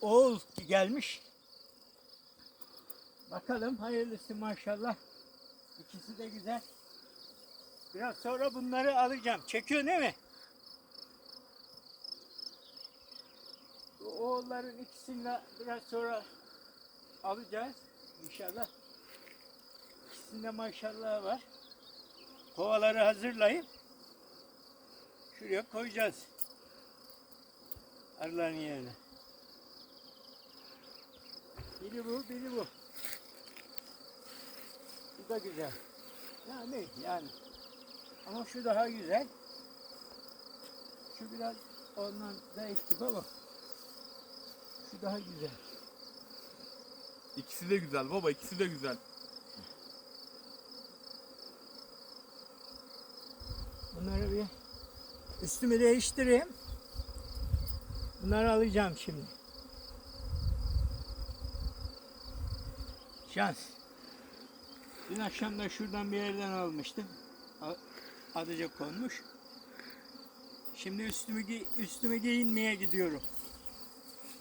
Oğul gelmiş. Bakalım hayırlısı maşallah. İkisi de güzel. Biraz sonra bunları alacağım. Çekiyor değil mi? Bu oğulların ikisini de biraz sonra alacağız inşallah. İkisinde maşallah var. Kovaları hazırlayıp şuraya koyacağız. Arıların yerine. Biri bu, biri bu. Bu da güzel. Yani yani. Ama şu daha güzel. Şu biraz ondan zayıf gibi ama şu daha güzel. İkisi de güzel baba ikisi de güzel. Bunları bir üstümü değiştireyim. Bunları alacağım şimdi. Şans. Dün akşam da şuradan bir yerden almıştım. A- Adıca konmuş. Şimdi üstümü, üstümü giyinmeye gidiyorum.